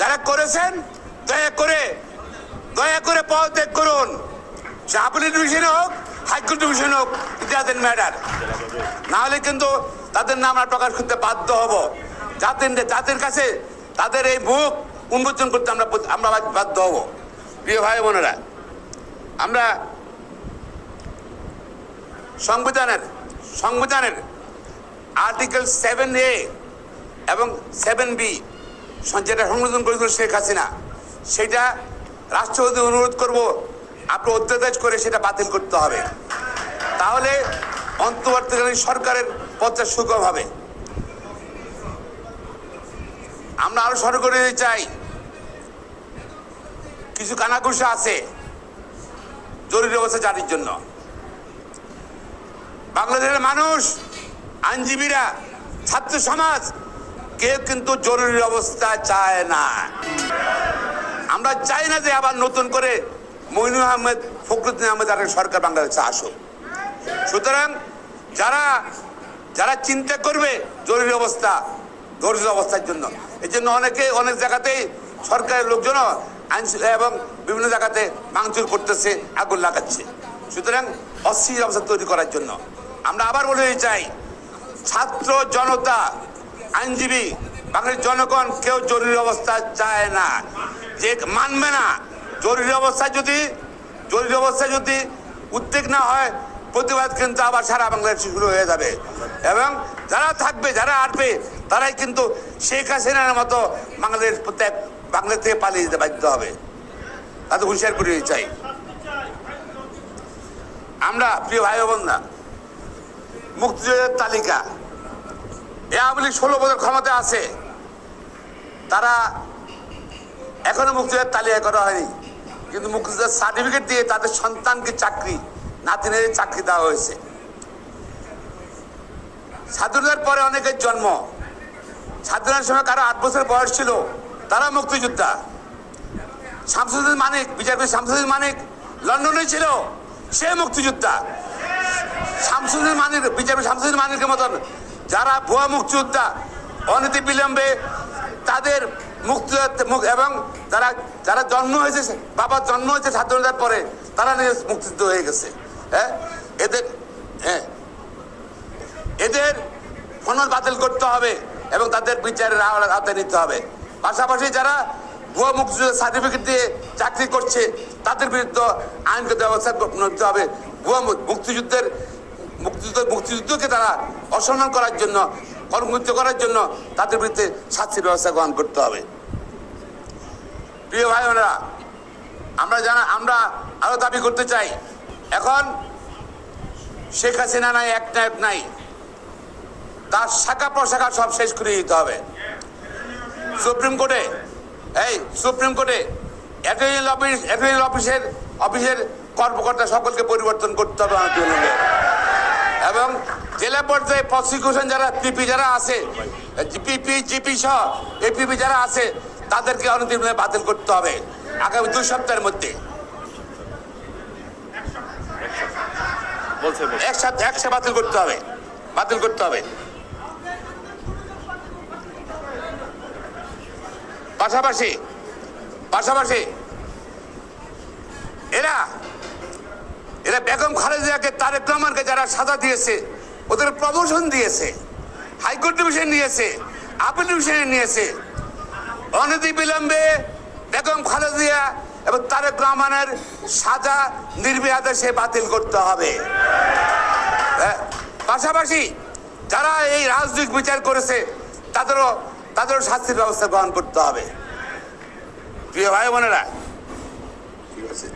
যারা করেছেন, দয়া করে দয়া করে পদত্যাগ করুন। সে আপেলের ডিভিশনে হোক, হাইকোর্ট ডিভিশনে হোক, ইতিহাসের ম্যাটার। না হলে কিন্তু তাদের নাম আমরা প্রকাশ করতে বাধ্য হব। জাতির জাতির কাছে তাদের এই মুখ উন্মোচন করতে আমরা আমরা বাধ্য হব। প্রিয় ভাই বোনেরা, আমরা সংবিধানের সংবিধানের আর্টিকেল সেভেন এ এবং সেভেন বি যেটা সংশোধন করেছিল শেখ হাসিনা। সেটা রাষ্ট্রপতি অনুরোধ করব, আপনি অধ্যাদেশ করে সেটা বাতিল করতে হবে। তাহলে অন্তর্বর্তীকালীন সরকারের পথটা সুগম হবে। আমরা আরও স্মরণ করে দিতে চাই। কিছু কানাকুশা আছে জরুরি অবস্থা জারির জন্য। বাংলাদেশের মানুষ, আইনজীবীরা, ছাত্র সমাজ কেউ কিন্তু জরুরি অবস্থা চায় না। আমরা চাই না যে আবার নতুন করে মইনুল আহমেদ, ফখরুদ্দিন আহমেদ আর সরকার বাংলাদেশে আসুক। সুতরাং যারা যারা চিন্তা করবে জরুরি অবস্থা, জরুরি অবস্থার জন্য এই জন্য অনেকে অনেক জায়গাতেই সরকারের লোকজন আইন এবং বিভিন্ন জায়গাতে ভাঙচুর করতেছে, আগুন লাগাচ্ছে। সুতরাং অস্থির অবস্থা তৈরি করার জন্য। আমরা আবার বলে চাই, ছাত্র জনতা আইনজীবী বাংলাদেশের জনগণ কেউ জরুরি অবস্থা চায় না। যে মানবে না, জরুরি অবস্থায় যদি, জরুরি অবস্থায় যদি উদ্বেগ না হয়, প্রতিবাদ কিন্তু আবার সারা বাংলাদেশে শুরু হয়ে যাবে। এবং যারা থাকবে, যারা আসবে তারাই কিন্তু শেখ হাসিনার মতো বাংলাদেশ প্রত্যেক বাংলাদেশ থেকে পালিয়ে যেতে বাধ্য হবে। তাতে হুঁশিয়ার করে চাই। আমরা প্রিয় ভাই বোন মুক্তিযোদ্ধার তালিকা। এ আওয়ামী লীগ ষোলো বছর ক্ষমতা আছে, তারা এখনও মুক্তিযোদ্ধার তালিকা করা হয়নি। কিন্তু মুক্তিযোদ্ধার সার্টিফিকেট দিয়ে তাদের সন্তানকে চাকরি, নাতিনের চাকরি দেওয়া হয়েছে। স্বাধীনতার পরে অনেকের জন্ম। স্বাধীনতার সময় কারও আট বছর বয়স ছিল, তারা মুক্তিযোদ্ধা। শামসুদ্দিন মানিক বিচারপতি শামসুদ্দিন মানিক লন্ডনে ছিল, সে মুক্তিযোদ্ধা। শামসুদ্দিন মানিক বিচারপতি শামসুদ্দিন মানিকের মতন যারা ভুয়া মুক্তিযোদ্ধা অনীতি বিলম্বে তাদের মুক্তি এবং যারা যারা জন্ম হয়েছে বাবার জন্ম হয়েছে স্বাধীনতার পরে, তারা নিজে মুক্তিযুদ্ধ হয়ে গেছে। হ্যাঁ? এদের হ্যাঁ। এদের ফনল বাতিল করতে হবে এবং তাদের বিচারের আওতা- আওতায় নিতে হবে। পাশাপাশি যারা ভুয়া মুক্তিযুদ্ধ সার্টিফিকেট দিয়ে চাকরি করছে, তাদের বিরুদ্ধে আইনগত ব্যবস্থা নিতে হবে। ভুয়া মুক্তিযুদ্ধের মুক্তিযুদ্ধ মুক্তিযুদ্ধকে তারা অসম্মান করার জন্য কর্মযুদ্ধ করার জন্য তাদের বিরুদ্ধে শাস্তির ব্যবস্থা গ্রহণ করতে হবে। প্রিয় ভাই বোনেরা, আমরা জানা আমরা আরও দাবি করতে চাই। এখন শেখ হাসিনা নাই, এক নায়ক নাই। তার শাখা প্রশাখা সব শেষ করে দিতে হবে। সুপ্রিম কোর্টে, এই সুপ্রিম কোর্টে অ্যাটর্নি অফিস অফিসের অফিসের কর্মকর্তা সকলকে পরিবর্তন করতে হবে অনতিবিলম্বে এবং জেলা পর্যায়ে প্রসিকিউশন যারা পিপি যারা আছে পিপি জিপি সহ এপিপি যারা আছে তাদেরকে অনতিবিলম্বে বাতিল করতে হবে আগামী দুই সপ্তাহের মধ্যে। একসাথে একসাথে বাতিল করতে হবে বাতিল করতে হবে পাশাপাশি পাশাপাশি এরা এরা বেগম খালেদাকে তারেক রহমানকে যারা সাজা দিয়েছে ওদের প্রমোশন দিয়েছে হাইকোর্ট ডিভিশন নিয়েছে আপিল ডিভিশনে নিয়েছে। অনতি বিলম্বে বেগম খালেদিয়া এবং তারেক রহমানের সাজা নির্বিহাদে বাতিল করতে হবে। হ্যাঁ, পাশাপাশি যারা এই রাজনৈতিক বিচার করেছে তাদেরও তাদেরও শাস্তির ব্যবস্থা গ্রহণ করতে হবে। প্রিয় ভাই বোনেরা ঠিক আছে?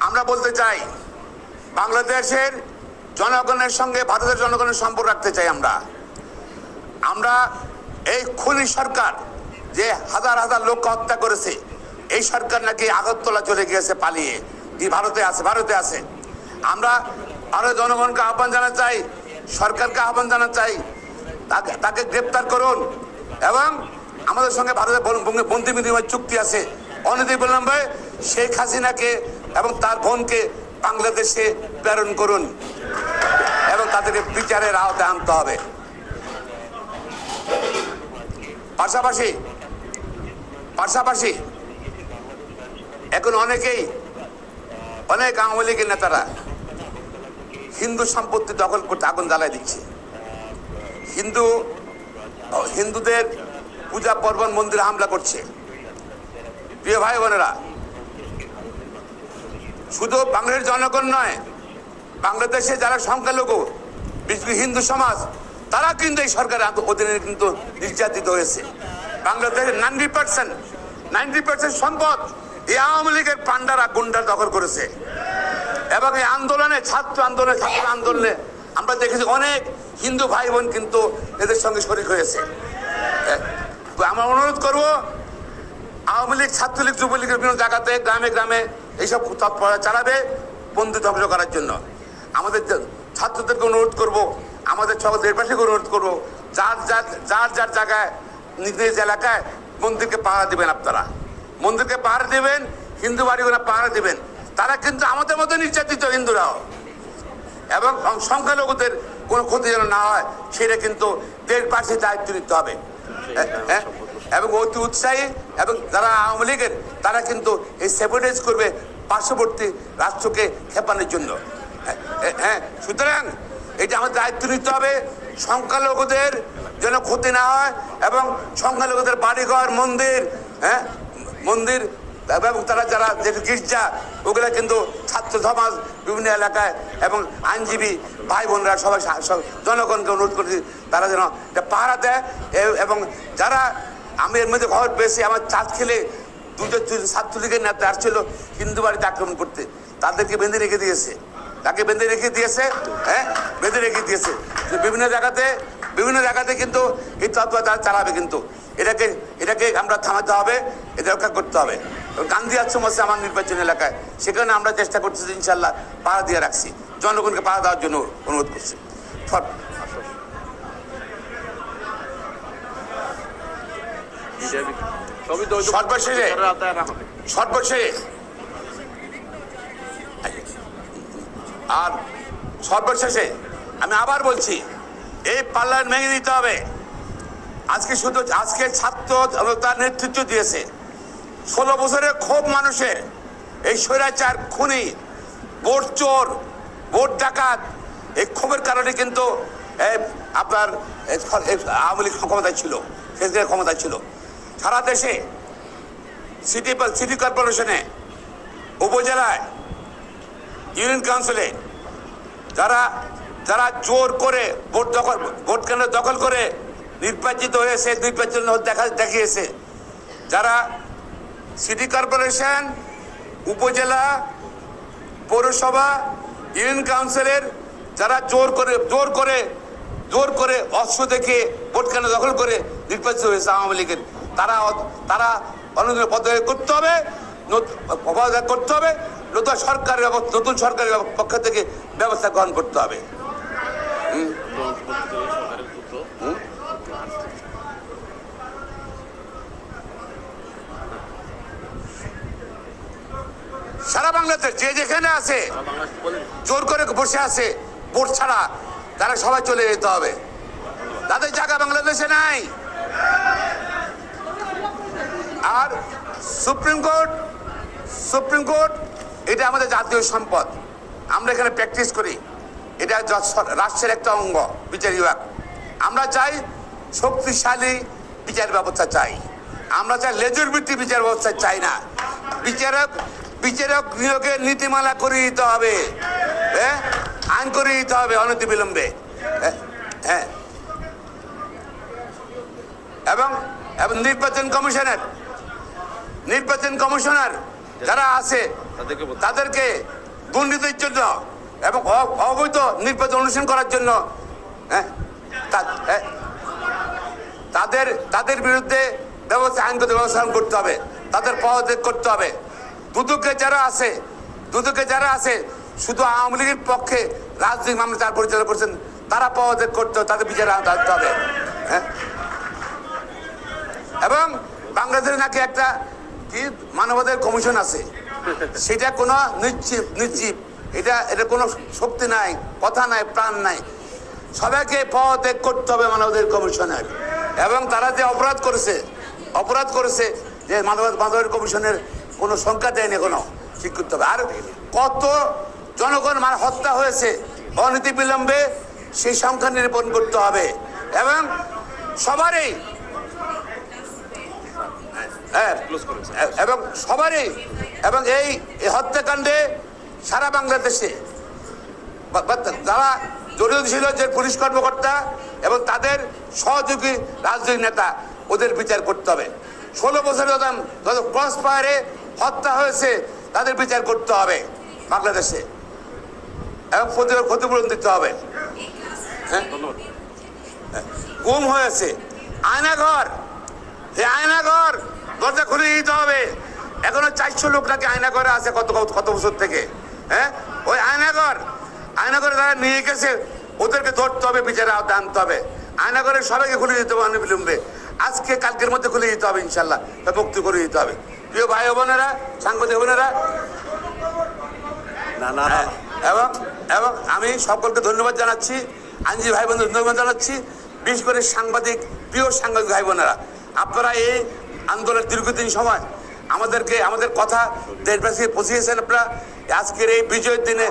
আমরা বলতে চাই, বাংলাদেশের জনগণের সঙ্গে, ভারতের জনগণের সম্পর্ক রাখতে চাই আমরা। আমরা এই খুনি সরকার যে হাজার হাজার লোক হত্যা করেছে, এই সরকার নাকি আগরতলা চলে গিয়েছে পালিয়ে। যে ভারতে আছে? ভারতে আছে। আমরা ভারতের জনগণকে আহ্বান জানাতে চাই, সরকারকে আহ্বান জানাতে চাই, তাকে তাকে গ্রেপ্তার করুন। এবং আমাদের সঙ্গে ভারতের বন- বন- বন্দি বিনিময় চুক্তি আছে। অনতি বিলম্বে শেখ হাসিনাকে এবং তার বোনকে বাংলাদেশে প্রেরণ করুন এবং তাদেরকে বিচারের আওতায় আনতে হবে। পাশাপাশি পাশাপাশি এখন অনেকেই, অনেক আওয়ামী লীগের নেতারা হিন্দু সম্পত্তি দখল করতে আগুন জ্বালায় দিচ্ছে। হিন্দু, হিন্দুদের পূজা পর্বণ মন্দিরে হামলা করছে। প্রিয় ভাই বোনেরা শুধু বাংলাদেশের জনগণ নয়, বাংলাদেশে যারা সংখ্যালঘু, বিশেষ হিন্দু সমাজ, তারা কিন্তু এই সরকারের অধীনে কিন্তু নির্যাতিত হয়েছে। বাংলাদেশের নাইনটি পার্সেন্ট নাইনটি পার্সেন্ট সম্পদ এই আওয়ামী লীগের পান্ডারা গুন্ডা দখল করেছে। এবং এই আন্দোলনে, ছাত্র আন্দোলনে ছাত্র আন্দোলনে আমরা দেখেছি অনেক হিন্দু ভাই বোন কিন্তু এদের সঙ্গে শরিক হয়েছে। আমরা অনুরোধ করব, আওয়ামী লীগ, ছাত্রলীগ, যুবলীগের বিভিন্ন জায়গাতে, গ্রামে গ্রামে এইসব তৎপরতা চালাবে বন্ধু ধ্বংস করার জন্য। আমাদের ছাত্রদেরকে অনুরোধ করব আমাদের সকল দেশবাসীকে অনুরোধ করব যার যার যার যার জায়গায় নিজ নিজ এলাকায় মন্দিরকে পাহারা দিবেন আপনারা। মন্দিরকে পাহারা দেবেন হিন্দু বাড়িগুলো পাহারা দেবেন। তারা কিন্তু আমাদের মতো নির্যাতিত হিন্দুরাও। এবং সংখ্যালঘুদের কোনো ক্ষতি যেন না হয় সেটা কিন্তু দেশবাসী দায়িত্ব নিতে হবে। হ্যাঁ, হ্যাঁ? এবং অতি উৎসাহী এবং যারা আওয়ামী লীগের তারা কিন্তু এই সেপোর্টাইজ করবে পার্শ্ববর্তী রাষ্ট্রকে খেপানোর জন্য। হ্যাঁ, হ্যাঁ সুতরাং এটা আমাদের দায়িত্ব নিতে হবে সংখ্যালঘুদের যেন ক্ষতি না হয় এবং সংখ্যালঘুদের বাড়িঘর মন্দির হ্যাঁ মন্দির এবং তারা যারা যে গির্জা ওগুলা কিন্তু ছাত্র সমাজ বিভিন্ন এলাকায় এবং আইনজীবী ভাই বোনরা সবাই জনগণকে অনুরোধ করছি তারা যেন পাহারা দেয় এবং যারা আমি এর মধ্যে খবর পেয়েছি। আমার চাঁদ খেলে দুটো ছাত্রলীগের নেতা আসছিল হিন্দু বাড়িতে আক্রমণ করতে। তাদেরকে বেঁধে রেখে দিয়েছে। তাকে বেঁধে রেখে দিয়েছে হ্যাঁ? বেঁধে রেখে দিয়েছে। বিভিন্ন জায়গাতে বিভিন্ন জায়গাতে কিন্তু এই তত্ত্ব তারা চালাবে কিন্তু। এটাকে এটাকে আমরা থামাতে হবে, এটা রক্ষা করতে হবে। গান্ধী আশ্রম আছে আমার নির্বাচন এলাকায় সেখানে আমরা চেষ্টা করছি ইনশাল্লাহ পাড়া দিয়ে রাখছি। জনগণকে পাড়া দেওয়ার জন্য অনুরোধ করছি ফর- সবই তো আর সর্বশেষে আমি আবার বলছি, এই পাল্লার ভেঙে দিতে হবে। আজকে শুধু, আজকে ছাত্র তার নেতৃত্ব দিয়েছে। ষোলো বছরের ক্ষোভ মানুষের এই স্বৈরাচার, খুনি, ভোট চোর, ভোট ডাকাত, এই ক্ষোভের কারণে কিন্তু আপনার আওয়ামী লীগ ক্ষমতায় ছিল কেন্দ্রের ক্ষমতায় ছিল। সারা দেশে সিটি সিটি কর্পোরেশনে, উপজেলায়, ইউনিয়ন কাউন্সিলে যারা যারা জোর করে ভোট দখল ভোট কেন্দ্র দখল করে নির্বাচিত হয়েছে নির্বাচন দেখা দেখিয়েছে। যারা সিটি কর্পোরেশন, উপজেলা, পৌরসভা, ইউনিয়ন কাউন্সিলের যারা জোর করে জোর করে জোর করে অস্ত্র দেখে ভোট কেন্দ্র দখল করে নির্বাচিত হয়েছে আওয়ামী লীগের তারা তারা অনুদান পদত্যাগ করতে হবে পদত্যাগ করতে হবে, নতুন সরকারের নতুন সরকারের পক্ষ থেকে ব্যবস্থা গ্রহণ করতে হবে। সারা বাংলাদেশ যে যেখানে আছে, জোর করে বসে আছে, ভোট ছাড়া তারা সবাই চলে যেতে হবে। তাদের জায়গা বাংলাদেশে নাই আর সুপ্রিম কোর্ট সুপ্রিম কোর্ট এটা আমাদের জাতীয় সম্পদ। আমরা এখানে প্র্যাকটিস করি। এটা রাষ্ট্রের একটা অঙ্গ বিচার বিভাগ। আমরা চাই শক্তিশালী বিচার ব্যবস্থা চাই। আমরা চাই লেজুর ভিত্তিক বিচার ব্যবস্থা চাই না। বিচারক বিচারক নিয়োগের নীতিমালা করে দিতে হবে। হ্যাঁ? আইন করে দিতে হবে অনতিবিলম্বে। হ্যাঁ, হ্যাঁ? এবং এবং নির্বাচন কমিশনের নির্বাচন কমিশনার যারা আছে তাদেরকে দুর্নীতির জন্য এবং অবৈধ নির্বাচন অনুষ্ঠান করার জন্য হ্যাঁ, তাদের তাদের বিরুদ্ধে ব্যবস্থা আইনগত ব্যবস্থা করতে হবে তাদের পদত্যাগ করতে হবে। দুদকে যারা আছে দুদকে যারা আছে শুধু আওয়ামী লীগের পক্ষে রাজনৈতিক মামলা যারা পরিচালনা করছেন তারা পদত্যাগ করতে হবে তাদের বিচারে আনতে হবে হ্যাঁ। এবং বাংলাদেশে নাকি একটা কি মানবাধিকার কমিশন আছে, সেটা কোনো নিশ্চিত নিশ্চিত। এটা এটা কোনো শক্তি নাই, কথা নাই, প্রাণ নাই। সবাইকে পদত্যাগ করতে হবে মানবাধিকার কমিশনের। এবং তারা যে অপরাধ করেছে অপরাধ করেছে, যে মানব মানব কমিশনের কোনো সংখ্যা দেয়নি কোনো ঠিক করতে হবে। আর কত জনগণ মানে হত্যা হয়েছে, অনীতি বিলম্বে সেই সংখ্যা নিরূপণ করতে হবে। এবং সবারই হ্যাঁ এবং সবারই এবং এই হত্যাকাণ্ডে সারা বাংলাদেশে যারা জড়িত ছিল যে পুলিশ কর্মকর্তা এবং তাদের সহযোগী রাজনৈতিক নেতা ওদের বিচার করতে হবে। ষোলো বছরের যত যত ক্রস ফায়ারে হত্যা হয়েছে তাদের বিচার করতে হবে বাংলাদেশে। এবং ক্ষতি- ক্ষতিপূরণ দিতে হবে। হ্যাঁ। গুম হয়েছে। আয়নাঘর এই আয়নাঘর দরজা খুলে দিতে হবে। এখনও চারশো লোক নাকি আয়না করে আছে কত কত- বছর থেকে হ্যাঁ? ওই আয়নাঘর আয়নাঘরে তারা নিয়ে গেছে ওদেরকে ধরতে হবে বিচারে আওতা আনতে হবে। আয়নাঘরে সবাইকে খুলে দিতে হবে অনবিলম্বে। আজকে কালকের মধ্যে খুলে দিতে হবে ইনশাল্লাহ তা মুক্তি করে দিতে হবে। প্রিয় ভাই বোনেরা সাংবাদিক বোনেরা না না না এবং এবং আমি সকলকে ধন্যবাদ জানাচ্ছি আইনজীবী ভাই বোনদের ধন্যবাদ জানাচ্ছি বিশেষ করে সাংবাদিক প্রিয় সাংবাদিক ভাই বোনেরা। আপনারা এই আন্দোলনের দীর্ঘদিন সময় আমাদেরকে আমাদের কথা দেশবাসীকে পৌঁছিয়েছেন আপনারা। আজকের এই বিজয়ের দিনে